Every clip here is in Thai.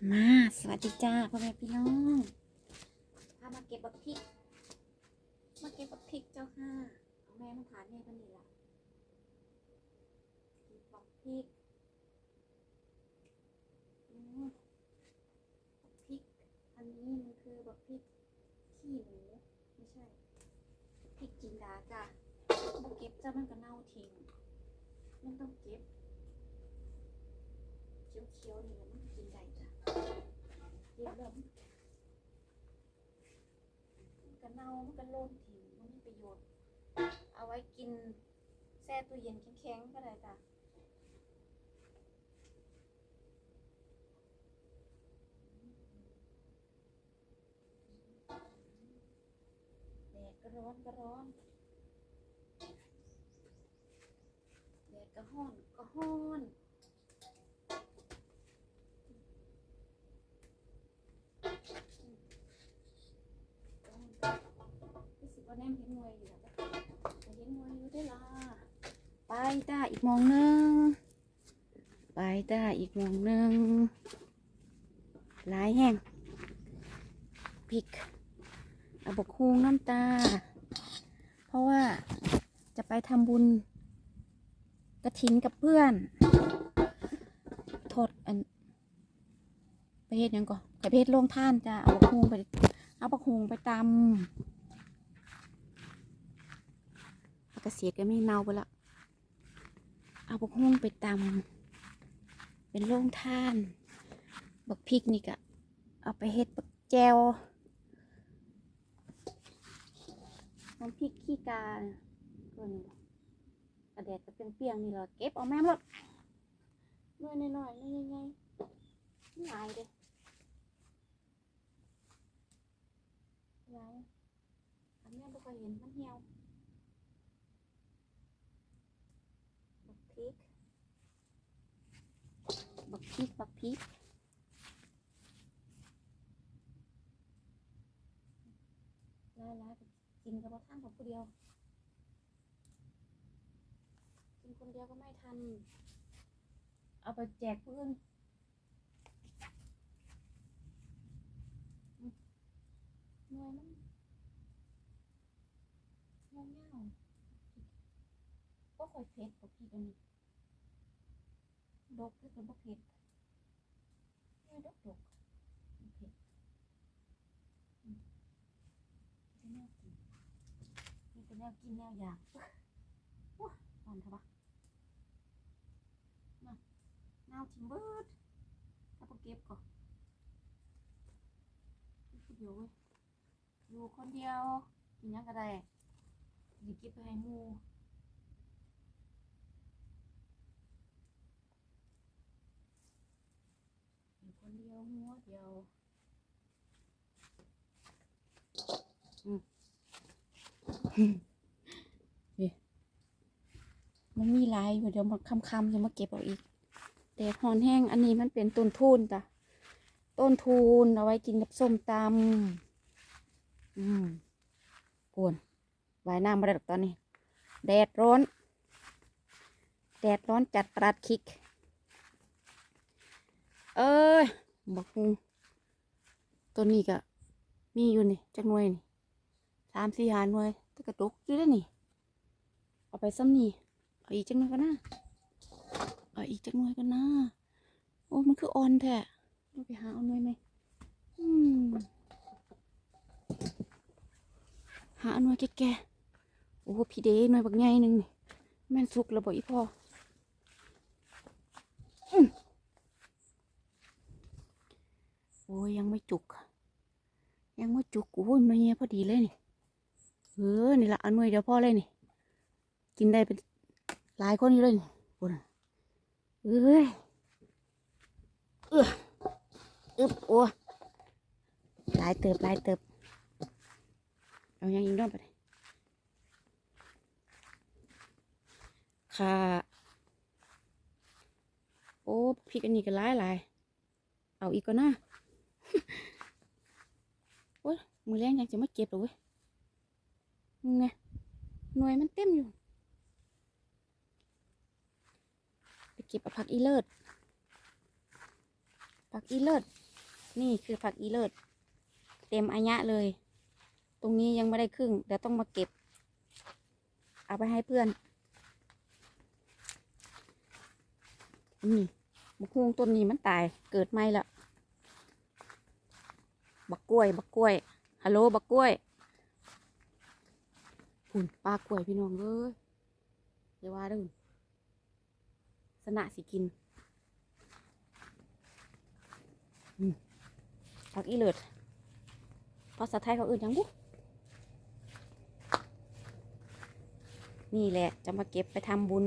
มาสวัสดีจ้าพ่อแม่พี่น้องพามาเก็บบักพริก มาเก็บบักพริกเจ้าค่ะแม่มาถานแม่กันนี่ละเก็บบักพริกอืมบักพริก อันนี้มันคือบักพริกขี้หมูไม่ใช่พริกจินดาจ้ะมาเก็บจ้ามันก็เน่าทิ้งมันต้องเก็บเขียวๆนี่ ก็บแล้วมันมันก็เน่ามันก็โล่นทิ้งมันมีประโยชน์ เอาไว้กินแช่ตู้เย็นแข็งๆก็ได้จ้ะแดดก็ร้อนก็ร้อนแดดก็ห้อนก็ห้อน รู้สึกว่าแนมเห็นหน่วยอยู่แล้วจ้ะแต่เห็นหน่วยอยู่ได้อล่ะไป จ้าอีกมองหนึงไปจ้าอีกมองหนึงหลายแห้งพริกเอาบกคูงน้ำตา เพราะว่าจะไปทำบุญกระถินกับเพื่อนโทษอันปเฮ็ดหยังก่อนไปเฮ็ดโรงท่านจ้าเอาบกคูงไปเอาบกหุงไปตำกระเสียดก็ไม่เน่าไปละ เอาบักหุงไปตำเป็นโล่งท่าน บักพริกนี่ก็เอาไปเฮ็ดบักแจวน้ำพริกขี้กาเนี่ยตัวนี้กระแดดก็เป็นเปียงนี่เรอเก็บเอาแม่มรถน้อยๆน้อยๆน้อยๆไงหลายเด้ยายอันนี้บ่เคยเห็นมันเหี่ยวบักพ ริก บักพริก บักพริกลายลายกินกับบ่ทันของผู้เดียว กินคนเดียวก็ไม่ทัน เอาไปแจกเพื่อนอืมหน่วยมันเงาเงาก็คอยเผ็ดกับพี่กันนี่ ดกคือกันบ่เผ็ดไม่ดกดกเผ็ดจะแนวกินนี่เป็นแนวกินแนวอยากว้าอ่อนเถอะมาแนวทิมเบิร์ดถ้าบ่เก็บก่อนอยู่คนเดียวเว้ยอยู่คนเดียวกินยังก็ได้หยิก็บไปให้มูอยู่ คนเดียวหัวเดียวอืมนี่มันมีหลายอยู่เดี๋ยวมาคำๆจะมาเก็บเอาอีกแดดหอนแห้งอันนี้มันเป็นต้นทุนจ้ะต้นทุนเอาไว้กินกับส้มตำอืมกวนว่ายน้ำมาได้หรอกตอนนี้ แดดร้อน แดดร้อนจัดประหลัดคิก เอ้ยบอกงตัวนี้ก็มีอยู่นี่จักหน่วยนี่สามสี่หาหน่วยตะกระตุกอยู่ได้อนี่ เอาไปซ้ำนี่เอาอีกจักหน่วยกันนะเอาอีกจักหน่วยกันนะโอ้มันคืออ่อนแท้เราไปหาเอาหน่วยไหมอืมหาหน่วยแก่ๆโอ้พี่เดหน่วยบักใหญ่หนึ่งนี่แม่นสุกแล้วบ่อีพ่ออโอ้ยยังไม่จุก ยังไม่จุกโอ้ยมาเฮียพอดีเลยนี่เออนี่ละอันหน่วยเดียวพ่อเลยนี่ กินได้เป็นหลายคนอยู่เลยนี่โอ้ยเอ้ยเอออึบโอ้หลายเติบหลายเติบเอายังยิงรอบไปค่ะโอ้พริกอันนี้ก็หลายหลายเอาอีกก็น่า โอ้ยมือแรงยังจะไม่เก็บหรอเว้ยมึงไงหน่วยมันเต็มอยู่ ไปเก็บผักอีเลิศผักอีเลิศนี่คือผักอีเลิศเต็มอายะเลย ตรงนี้ยังไม่ได้ครึ่งเดี๋ยวต้องมาเก็บ เอาไปให้เพื่อน นี่บักฮวงต้นนี้มันตายเกิดไม่ละ บักกล้วย บักกล้วย ฮัลโหล บักกล้วยหุ่นปลากล้วยพี่น้องเอ้ยอย่าว่าด้อหุ่นสนะสิกินอืมผักอีเลิศภาษาไทยเขาอื่นยังบุนี่แหละ จะมาเก็บไปทำบุญ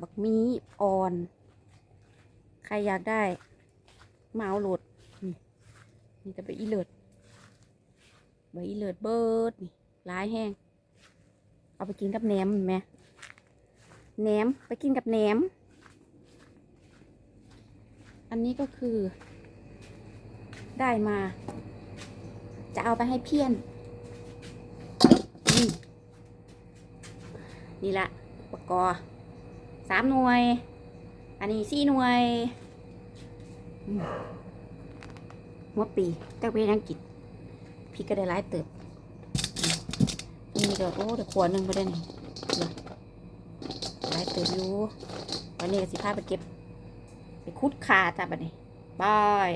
บักมีอ่อน ใครอยากได้มาเอาโหลด นี่จะไปอีเลิศใบอีเลิศเบิดนี่ร้ายแห้ง เอาไปกินกับแหนมเห็นไหมแหนมไปกินกับแหนม อันนี้ก็คือ ได้มา จะเอาไปให้เพี้ยน นี่นี่ละปกกอสามหน่วย อันนี้สี่หน่วย หัวปีแต่เวยังกิจพี่ก็ได้หลายเติบอืมนี่ก็โอ้เดี๋ยวขวดหนึ่งไปได้นี่หรอหลายเติบอยู่วันนี้ก็สิพาไปเก็บ ไปคุดคาจ้าบัดนี้บาย